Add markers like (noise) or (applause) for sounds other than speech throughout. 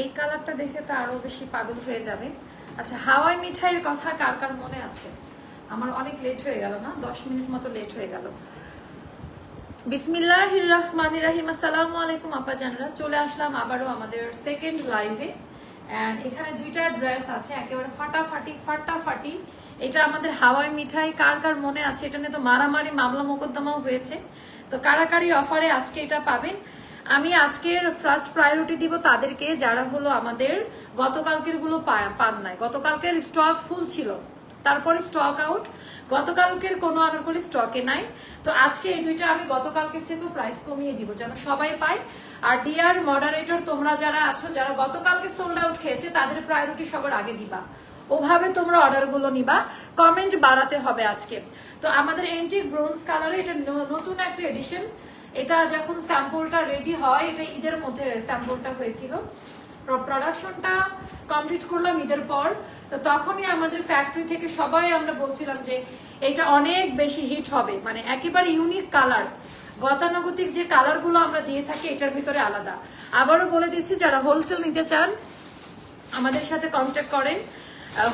এই কালারটা দেখে তো আরও বেশি পাগল হয়ে যাবে। আচ্ছা হাওয়াই মিঠাইয়ের কথা কার কার মনে আছে? আমার অনেক লেট হয়ে গেল না? দশ মিনিট মতো লেট হয়ে গেল। বিসমিল্লাহ রহমান রাহিম, আসসালামু আলাইকুম, আপা জানরা। চলে আসলাম আবারও আমাদের সেকেন্ড লাইভে অ্যান্ড এখানে দুইটা ড্রেস আছে, একেবারে ফাটাফাটি ফাটাফাটি। এটা আমাদের হাওয়াই মিঠাই কার কার মনে আছে? এটা নিয়ে তো মারামারি মামলা মোকদ্দমাও হয়েছে। তো কারাকারি অফারে আজকে এটা পাবেন? আমি আজকের ফার্স্ট প্রায়োরিটি দিব তাদেরকে, যারা হলো আমাদের গতকালকেরগুলো পান নাই। গতকালকের স্টক ফুল ছিল। তারপরে স্টক আউট গতকালকের কোনো আনারকলি স্টকে নাই। তো আজকে এই দুইটা আমি গতকালকের থেকেও প্রাইস কমিয়ে দিব, যেন সবাই পায়। আর ডিয়ার মডারেটর তোমরা যারা আছো, যারা গতকালকে সোল্ড আউট খেয়েছে, তাদের প্রায়োরিটি সবার আগে দিবা। ওভাবে তোমরা অর্ডারগুলো নিবা। কমেন্ট বাড়াতে হবে আজকে। তো আমাদের এন্টিক ব্রোঞ্জ কালারে এটা নতুন একটা এডিশন এটা যখন স্যাম্পলটা রেডি হয়, এটা ঈদের মধ্যে স্যাম্পলটা হয়েছিল। প্রোডাকশনটা কমপ্লিট করলাম ঈদের পর। তো তখনই আমাদের ফ্যাক্টরি থেকে সবাই আমরা বলছিলাম যে, এটা অনেক বেশি হিট হবে। মানে একেবারে ইউনিক কালার গতানুগতিক যে কালারগুলো আমরা দিয়ে থাকি, এটার ভিতরে আলাদা। আবারও বলে দিচ্ছি, যারা হোলসেল নিতে চান, আমাদের সাথে কন্ট্যাক্ট করেন।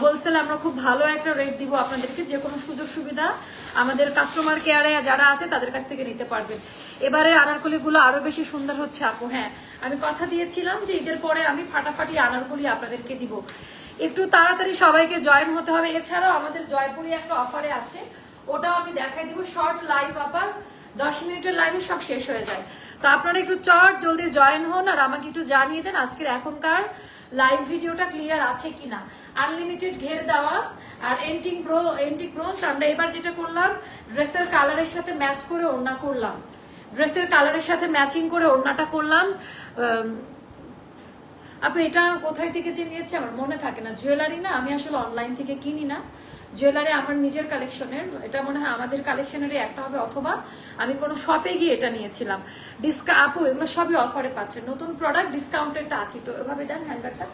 হোলসেল আমরা খুব ভালো একটা রেট দিব আপনাদেরকে, যে কোনো সুযোগ সুবিধা আমাদের কাস্টমার কেয়ারে যারা আছে তাদের কাছ থেকে নিতে পারবেন। এবারে আনারকলিগুলো আরও বেশি সুন্দর হচ্ছে আপু হ্যাঁ। আমি কথা দিয়েছিলাম যে ঈদের পরে আমি ফাটাফাটি আনারকলি আপনাদেরকে দিব। একটু তাড়াতাড়ি সবাইকে জয়েন হতে হবে। এছাড়াও আমাদের জয়পুরি একটা অফারে আছে, ওটাও আমি দেখাই দিব। শর্ট লাইভ আপার দশ মিনিটের লাইভে সব শেষ হয়ে যায়। তো আপনারা একটু চট, জলদি জয়েন হন আর আমাকে একটু জানিয়ে দেন আজকের এখনকার লাইভ ভিডিওটা ক্লিয়ার আছে কিনা? আনলিমিটেড ঘের দেওয়া আর এন্টিং প্রো এন্টিং প্রো আমরা এবার যেটা করলাম ড্রেসের কালারের সাথে ম্যাচ করে ওড়না করলাম। ড্রেসের কালারের সাথে ম্যাচিং করে ওড়নাটা করলাম। আপনি এটা কোথায় থেকে যে নিয়েছি আমার মনে থাকে না। জুয়েলারি না, আমি আসলে অনলাইন থেকে কিনি না। জুয়েলারি আমার নিজের কালেকশনের এটা মনে হয় আমাদের কালেকশনেরই একটা হবে অথবা আমি কোনো শপে গিয়ে এটা নিয়েছিলাম। ডিসকা আপু, এগুলো সবই অফারে পাচ্ছেন। নতুন প্রোডাক্ট ডিসকাউন্টেডটা আছে। তো এভাবে দেন হ্যান্ডারটা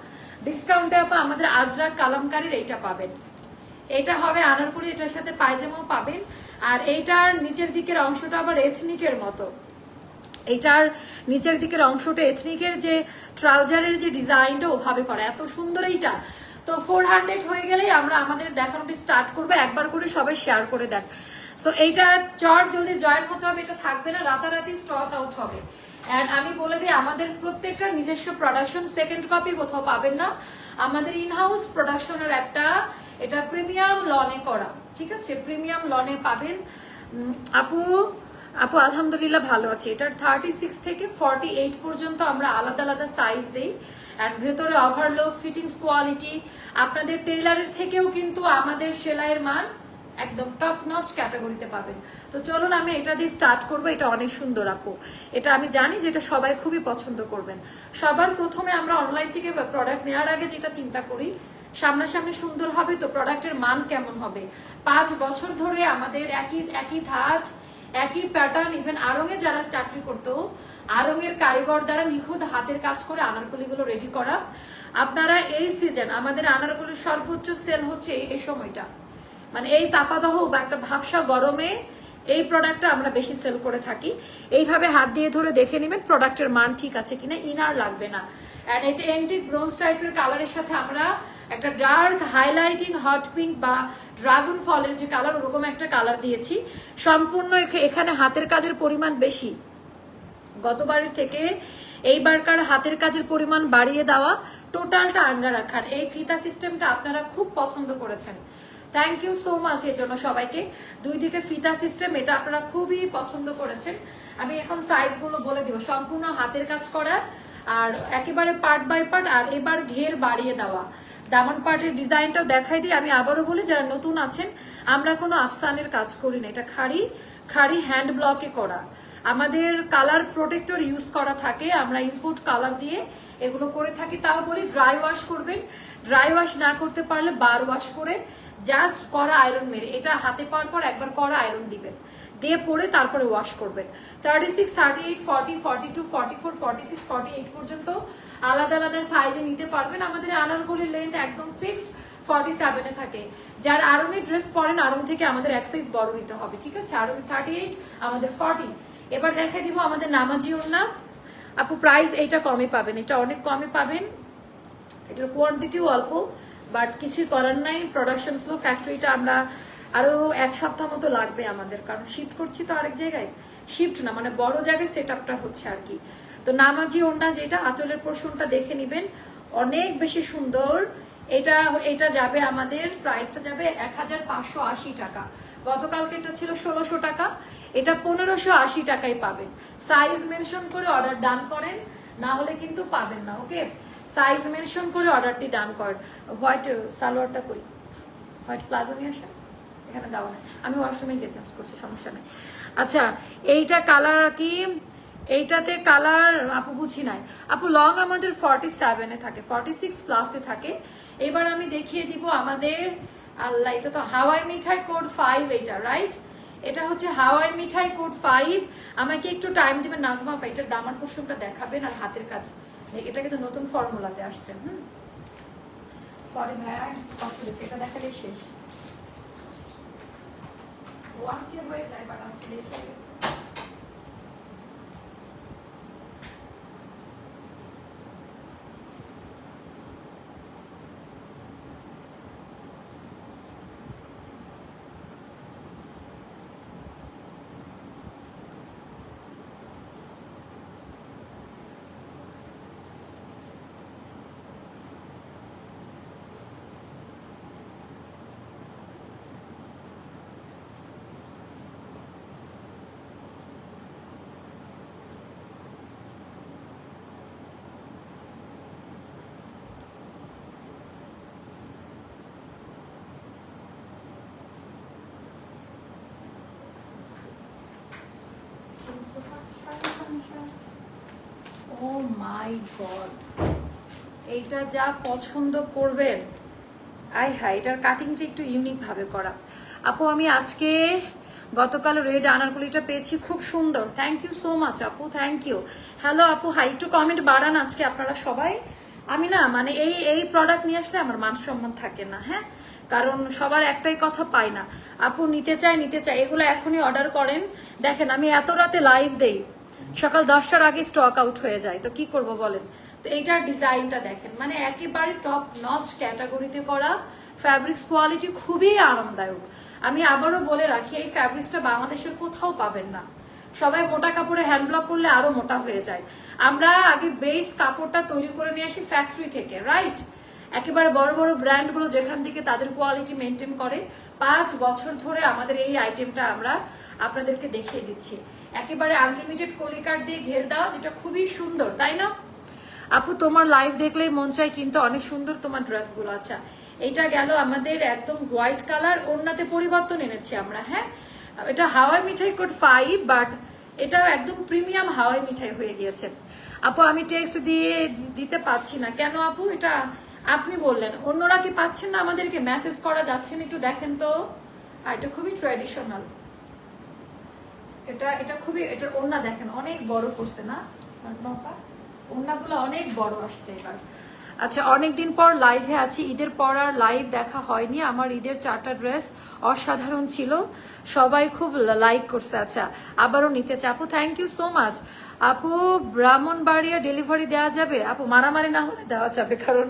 ডিসকাউন্টে আপা আমাদের আজরা কালামকারীর এইটা পাবেন। এটা হবে আনারকুলি, এটার সাথে পায়জামাও পাবেন। আর এইটার নিচের দিকের অংশটা আবার এথনিকের মতো। এটার নিচের দিকের অংশটা এথনিকের যে ট্রাউজারের যে ডিজাইনটা ওভাবে করা। এত সুন্দর এইটা। তো ফোর হান্ড্রেড হয়ে গেলেই আমরা আমাদের দেখানোটি স্টার্ট করব। একবার করে সবাই শেয়ার করে দেন সো এইটা চট জলদি জয়েন হতে হবে, এটা থাকবে না, রাতারাতি স্টক আউট হবে। অ্যান্ড আমি বলে দিই, আমাদের প্রত্যেকটা নিজস্ব প্রোডাকশন সেকেন্ড কপি কোথাও পাবেন না। আমাদের ইনহাউস প্রোডাকশনের একটা, এটা প্রিমিয়াম লনে করা। ঠিক আছে? প্রিমিয়াম লনে পাবেন। আপু আপু, আলহামদুলিল্লাহ ভালো আছে। এটার থার্টি সিক্স থেকে ফর্টি এইট পর্যন্ত আমরা আলাদা আলাদা সাইজ দেই। অ্যান্ড ভেতরে ওভারলোক ফিটিংস কোয়ালিটি আপনাদের টেইলারের থেকেও কিন্তু আমাদের সেলাইয়ের মান একদম টপ নচ ক্যাটাগরিতে পাবেন। তো চলুন আমি এটা দিয়ে স্টার্ট করব, এটা অনেক সুন্দর আপু। এটা আমি জানি যে এটা সবাই খুবই পছন্দ করবেন। সবার প্রথমে আমরা অনলাইন থেকে প্রোডাক্ট নেওয়ার আগে যেটা চিন্তা করি, সামনাসামনি সুন্দর হবে তো প্রোডাক্টের মান কেমন হবে? পাঁচ বছর ধরে আমাদের একই একই ধাঁচ, একই প্যাটার্ন ইভেন আরঙে যারা চাকরি করতো আরঙের কারিগর দ্বারা নিখুঁত হাতের কাজ করে আনারকলিগুলো রেডি করা। আপনারা এই সিজন আমাদের আনারকলির সর্বোচ্চ সেল হচ্ছে এই সময়টা। মানে এই তাপাদহ বা একটা ভাবসা গরমে এই প্রোডাক্টটা আমরা বেশি সেল করে থাকি। এইভাবে হাত দিয়ে ধরে দেখে নেবেন প্রোডাক্টের মান ঠিক আছে কিনা, ইনার লাগবে না। অ্যান্ড এটা এন্টিক ব্রোঞ্জ টাইপের কালারের সাথে আমরা একটা ডার্ক হাইলাইটিং হট পিঙ্ক বা ড্রাগন ফলের যে কালার ওরকম একটা কালার দিয়েছি। সম্পূর্ণ এখ- এখানে হাতের কাজের পরিমাণ বেশি। গতবারের থেকে এইবারকার হাতের কাজের পরিমাণ বাড়িয়ে দেওয়া টোটালটা আঙ্গা রাখার এই ফিতা সিস্টেমটা আপনারা খুব পছন্দ করেছেন। থ্যাংক ইউ সো মাচ এর জন্য সবাইকে। দুই দিকে ফিতা সিস্টেম, এটা আপনারা খুবই পছন্দ করেছেন। আমি এখন সাইজগুলো বলে দিব। সম্পূর্ণ হাতের কাজ করা আর একেবারে পার্ট বাই পার্ট আর এবার ঘের বাড়িয়ে দেওয়া। দামন পার্টের ডিজাইনটাও দেখাই দিই। আমি আবারও বলি, যারা নতুন আছেন, আমরা কোনো আফসানের কাজ করি না। এটা খাড়ি খাড়ি হ্যান্ড ব্লকে করা। আমাদের কালার প্রোটেক্টর ইউজ করা থাকে, আমরা ইনপুট কালার দিয়ে এগুলো করে থাকি। তাও বলি ড্রাই ওয়াশ করবেন। ড্রাই ওয়াশ না করতে পারলে বার ওয়াশ করে জাস্ট করা আয়রন মেরে, এটা হাতে পাওয়ার পর একবার করা আয়রন দিবেন। দিয়ে পরে তারপরে ওয়াশ করবেন। Thirty six thirty eight forty forty two forty four forty six forty eight পর্যন্ত আলাদা আলাদা সাইজে নিতে পারবেন। আমাদের আনারগুলির লেন্থ একদম ফিক্সড ফর্টি সেভেনে থাকে। যার আরঙে ড্রেস পরেন আরং থেকে আমাদের এক সাইজ বড় নিতে হবে, ঠিক আছে? আরং থার্টি এইট আমাদের ফর্টি এবার দেখাই দিব আমাদের নামাজি ওড়না। আপু প্রাইস এইটা কমে পাবেন, এটা অনেক কমে পাবেন। এটার কোয়ান্টিটিও অল্প বাট কিছুই করার নাই। প্রোডাকশন স্লো ফ্যাক্টরিটা আমরা আরও এক সপ্তাহ মতো লাগবে আমাদের, কারণ শিফট করছি তো আরেক জায়গায়। শিফট না মানে বড় জায়গায় সেট আপটা হচ্ছে আর কি। তো নামাজি ওন্ডা যেটা, আঁচলের পোর্শনটা দেখে নিবেন। অনেক বেশি সুন্দর। এটা এটা যাবে আমাদের প্রাইসটা যাবে এক হাজার পাঁচশো আশি টাকা। গতকালকে এটা ছিল ষোলোশো টাকা, এটা পনেরোশো আশি টাকায় পাবেন। সাইজ মেনশন করে অর্ডার ডান করেন, না হলে কিন্তু পাবেন না, ওকে? সাইজ মেনশন করে অর্ডারটি ডান করেন। হোয়াইট সালোয়ারটা কই? হোয়াইট প্লাজো নিয়ে আসেন? এখানে দেওয়া নেই। আমি ওয়াশরুমে গিয়ে চেঞ্জ করছি, সমস্যা নেই। আচ্ছা এইটা কালার কি? এইটাতে কালার আপু বুঝি নাই। আপু লং আমাদের ফর্টি সেভেনে থাকে ফর্টি সিক্স প্লাসে থাকে। এবার আমি দেখিয়ে দিব আমাদের আল্লাহ, এটা তো হাওয়াই মিঠাই কোড ফাইভ এটা রাইট এটা হচ্ছে হাওয়াই মিঠাই কোড ফাইভ আমাকে একটু টাইম দিবেন, নাজমা আপা, এটার দামার পোর্শনটা দেখাবেন আর হাতের কাজ। এটা কিন্তু নতুন ফর্মুলাতে আসছে, হুম? সরি ভাইয়া কষ্ট হয়েছে এটা দেখালে শেষ। ওয়ার্কে হয়ে যায় বাট আজকে গেছে। ও মাই গড এইটা যা পছন্দ করবেন আই হাই এটার কাটিংটা একটু ইউনিক ভাবে করা। আপু, আমি আজকে গতকাল রেড আনারকুলিটা পেয়েছি, খুব সুন্দর। থ্যাংক ইউ সো মাচ আপু থ্যাংক ইউ হ্যালো আপু, হাই, একটু কমেন্ট বাড়ান আজকে আপনারা সবাই। আমি না মানে এই এই প্রোডাক্ট নিয়ে আসলে আমার মান সম্মান থাকে না হ্যাঁ? কারণ সবার একটাই কথা পাই না। আপু, নিতে চায় নিতে চায়, এগুলো এখনই অর্ডার করেন। দেখেন, আমি এত রাতে লাইভ দেই। সকাল দশটার আগে স্টক আউট হয়ে যায়। তো কি করব বলেন? তো এইটার ডিজাইনটা দেখেন। মানে একেবারে টপ নচ ক্যাটাগরিতে করা ফ্যাব্রিক্স কোয়ালিটি খুবই আরামদায়ক। আমি আবারও বলে রাখি, এই ফ্যাব্রিক্সটা বাংলাদেশের কোথাও পাবেন না। সবাই মোটা কাপড়ে হ্যান্ড ব্লক করলে আরও মোটা হয়ে যায়। আমরা আগে বেস কাপড়টা তৈরি করে নিয়ে আসি ফ্যাক্টরি থেকে রাইট একেবারে বড় বড় ব্র্যান্ডগুলো যেখান থেকে তাদের কোয়ালিটি মেনটেন করে, পাঁচ বছর ধরে আমাদের এই আইটেমটা আমরা আপনাদেরকে দেখিয়ে দিচ্ছি। একেবারে আনলিমিটেড কলিকার দিয়ে ঘের দেওয়া, যেটা খুবই সুন্দর, তাই না? আপু, তোমার লাইভ দেখলেই মন চাই কিন্তু অনেক সুন্দর তোমার ড্রেসগুলো আচ্ছা এটা গেল আমাদের একদম হোয়াইট কালার ওড়নাতে পরিবর্তন এনেছি আমরা হ্যাঁ? এটা হাওয়াই মিঠাই কোড ফাইভ বাট এটা একদম প্রিমিয়াম হাওয়াই মিঠাই হয়ে গিয়েছে। আপু, আমি টেক্সট দিয়ে দিতে পাচ্ছি না। কেন আপু? এটা আপনি বললেন, অন্যরা কি পাচ্ছেন না আমাদেরকে মেসেজ করা যাচ্ছে না? একটু দেখেন তো। এটা খুবই ট্র্যাডিশনাল এটা এটা খুবই, এটার ওন্না দেখেন, অনেক বড় করছে না? নাজমা ওন্নাগুলো অনেক বড় আসছে এবার। আচ্ছা অনেকদিন পর লাইভে আছি। ঈদের পর আর লাইভ দেখা হয়নি। আমার ঈদের চারটা ড্রেস অসাধারণ ছিল। সবাই খুব লাইক করছে। আচ্ছা আবারও নিতে চাই। আপু থ্যাংক ইউ সো মাচ আপু, ব্রাহ্মণবাড়িয়া ডেলিভারি দেওয়া যাবে? আপু, মারামারি না হলে দেওয়া যাবে, কারণ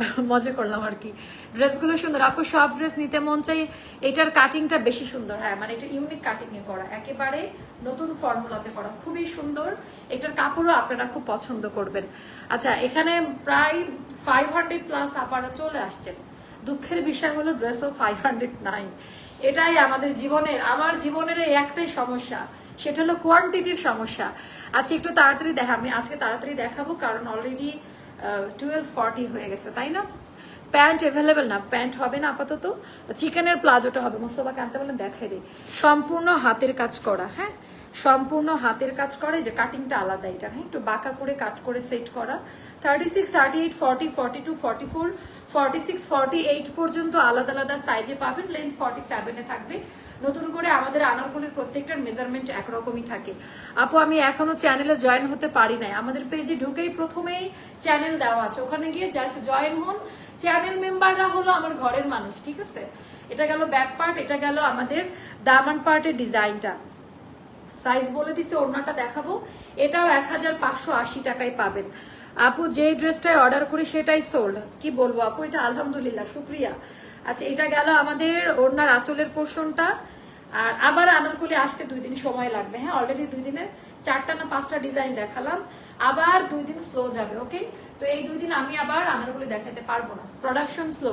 (laughs) মজা করলাম আর কি। ড্রেসগুলো সুন্দর। আপু, সব ড্রেস নিতে মন চাই। এটার কাটিংটা বেশি সুন্দর। হ্যাঁ মানে এটা ইউনিক কাটিং এ করা। একেবারে নতুন ফর্মুলাতে করা। খুবই সুন্দর। এটার কাপড়ও আপনারা খুব পছন্দ করবেন। আচ্ছা এখানে প্রায় ফাইভ হান্ড্রেড প্লাস আপারা চলে আসছেন। দুঃখের বিষয় হলো ড্রেসও ফাইভ হান্ড্রেড নাই। এটাই আমাদের জীবনের, আমার জীবনের এই একটাই সমস্যা। সেটা হলো কোয়ান্টিটির সমস্যা। আচ্ছা একটু তাড়াতাড়ি দেখা আমি আজকে তাড়াতাড়ি দেখাবো কারণ অলরেডি টুয়েলভ ফর্টি হয়ে গেছে, তাই না? প্যান্ট অ্যাভেলেবেল না প্যান্ট হবে না আপাতত। চিকেনের প্লাজোটা হবে মোস্তফাকে আনতে বলেন দেখাই দিই সম্পূর্ণ হাতের কাজ করা হ্যাঁ? সম্পূর্ণ হাতের কাজ করে যে কাটিংটা আলাদা এটা হ্যাঁ? একটু বাঁকা করে কাট করে সেট করা। Thirty six thirty eight forty forty two forty four forty six forty eight পর্যন্ত আলাদা আলাদা সাইজে পাবেন লেন্থ ফর্টি সেভেনে থাকবে। নতুন করে আমাদের আনারকলির প্রত্যেকটার মেজারমেন্ট একরকমই থাকে। আপু, আমি এখনও চ্যানেলে জয়েন হতে পারি নাই। আমাদের পেজে ঢুকেই প্রথমেই চ্যানেল দেওয়া আছে। ওখানে গিয়ে জাস্ট জয়েন হন। চ্যানেল মেম্বাররা হলো আমার ঘরের মানুষ, ঠিক আছে? এটা গেল ব্যাক পার্ট এটা গেল আমাদের দামান পার্টের ডিজাইনটা সাইজ বলে দিছে, ওড়নাটা দেখাবো। এটাও এক হাজার পাঁচশো আশি টাকায় পাবেন। আপু যে ড্রেসটাই অর্ডার করি সেটাই সোল্ড কি বলব আপু, এটা আলহামদুলিল্লাহ, শুক্রিয়া। আচ্ছা এটা গেল আমাদের ওনার আঁচলের পোর্শনটা আর আবার আনারকলি আসতে দুই দিন সময় লাগবে। হ্যাঁ অলরেডি দুই দিনে চারটা না পাঁচটা ডিজাইন দেখালাম। আবার দুই দিন স্লো যাবে ওকে তো এই দুই দিন আমি আবার আনারগুলি দেখাতে পারব না। প্রোডাকশন স্লো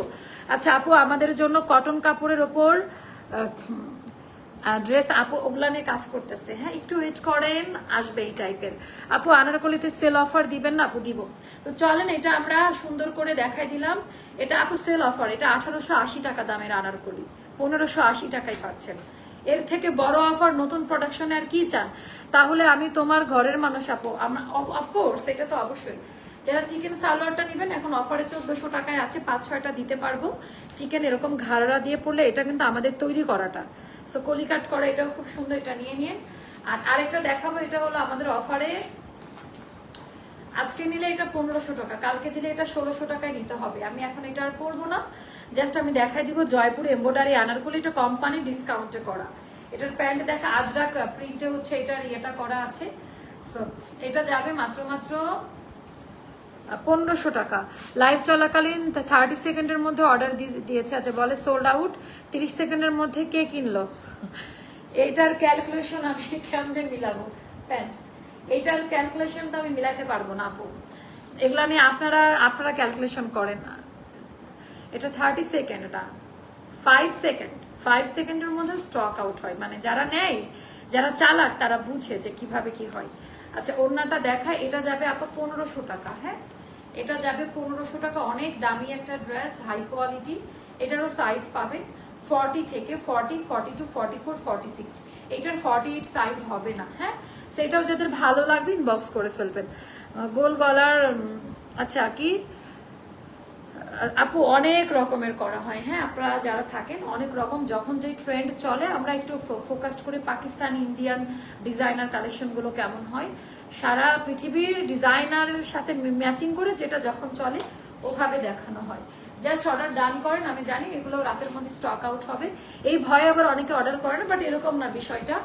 আচ্ছা আপু, আমাদের জন্য কটন কাপড়ের ওপর ড্রেস আপু ওগুলা নিয়ে কাজ করতেছে। হ্যাঁ একটু ওয়েট করেন, আসবে এই টাইপের আপু, আনারকলিতে সেল অফার দিবেন না? আপু, দিব। তো চলেন, এটা আমরা সুন্দর করে দেখাই দিলাম। এটা আপু সেল অফার এটা আঠারোশো আশি টাকা দামের আনারকলি। পনেরোশো আশি টাকায় পাচ্ছেন। এর থেকে বড় অফার নতুন প্রোডাকশনে আর কি চান? তাহলে আমি তোমার ঘরের মানুষ, আপু। অফকোর্স এটা তো অবশ্যই। যারা চিকেন সালোয়ারটা নেবেন, এখন অফারে চোদ্দশো টাকায় আছে, পাঁচ, ছয়টা দিতে পারব। চিকেন এরকম ঘাড়া দিয়ে পড়লে, এটা কিন্তু আমাদের তৈরি করাটা। সো কলিকাট করা, এটাও খুব সুন্দর, এটা নিয়ে নিয়ে আর আরেকটা দেখাবো, এটা হলো আমাদের অফারে। আজকে নিলে এটা পনেরোশো টাকা, কালকে দিলে এটা ষোলোশো টাকায় নিতে হবে। আমি এখন এটা আর পরবো না। জাস্ট আমি দেখাই দিব জয়পুর এম্বোডারি আনারকুলি, এটা কোম্পানি ডিসকাউন্টে করা। এটার প্যান্ট দেখা, আজরাক প্রিন্টে হচ্ছে, এটার ইয়েটা করা আছে। সো এটা যাবে মাত্র মাত্র পনেরোশো টাকা। লাইভ চলাকালীন থার্টি সেকেন্ডের মধ্যে অর্ডার দিয়েছে আচ্ছা বলে সোল্ড আউট তিরিশ সেকেন্ডের মধ্যে কে কিনলো? এইটার ক্যালকুলেশন আমি কেমনে মিলাবো? প্যান্ট এইটার ক্যালকুলেশন তো আমি মিলাতে পারব না, আপু। এগুলা নিয়ে আপনারা আপনারা ক্যালকুলেশন করেন না। এটা থার্টি সেকেন্ড এটা ফাইভ সেকেন্ড ফাইভ সেকেন্ডের মধ্যে স্টক আউট হয়। মানে যারা নেয়, যারা চালাক, তারা বুঝে যে কীভাবে কি হয়। আচ্ছা ওড়নাটা দেখায়, এটা যাবে আপা পনেরোশো টাকা হ্যাঁ? এটা যাবে পনেরোশো টাকা। অনেক দামি একটা ড্রেস হাই কোয়ালিটি এটারও সাইজ পাবেন ফর্টি থেকে forty forty two forty four forty six এটার ফর্টি এইট সাইজ হবে না হ্যাঁ? সেটাও যাদের ভালো লাগবে ইনবক্স করে ফেলবেন। গোল গলার আচ্ছা কি? আপু, অনেক রকমের করা হয় হ্যাঁ? আপনারা যারা থাকেন, অনেক রকম। যখন যেই ট্রেন্ড চলে, আমরা একটু ফোকাসড করে পাকিস্তানি ইন্ডিয়ান ডিজাইনার কালেকশনগুলো কেমন হয়। সারা পৃথিবীর ডিজাইনারের সাথে ম্যাচিং করে যেটা যখন চলে, ওভাবে দেখানো হয়। জাস্ট অর্ডার ডান করেন, আমি জানি এগুলো রাতের মধ্যে স্টক আউট হবে। এই ভয়ে আবার অনেকে অর্ডার করে না বাট এরকম না বিষয়টা।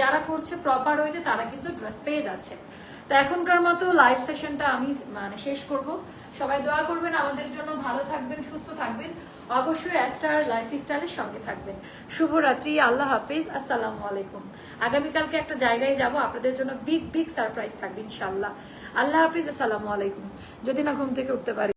যারা করছে প্রপার ওয়েতে, তারা কিন্তু ড্রেস পেয়ে যাচ্ছে। তো এখনকার মতো লাইভ সেশনটা আমি মানে শেষ করব। সবাই দোয়া করবেন, আমাদের জন্য ভালো থাকবেন, সুস্থ থাকবেন। অবশ্যই অ্যাস্টার লাইফ স্টাইলের সঙ্গে থাকবেন। শুভরাত্রি, আল্লাহ হাফিজ, আসসালামু আলাইকুম। আগামীকালকে একটা জায়গায় যাব, আপনাদের জন্য বিগ বিগ সারপ্রাইজ থাকবে ইনশাল্লাহ আল্লাহ হাফিজ, আসসালামু আলাইকুম। যদি না ঘুম থেকে উঠতে পারি।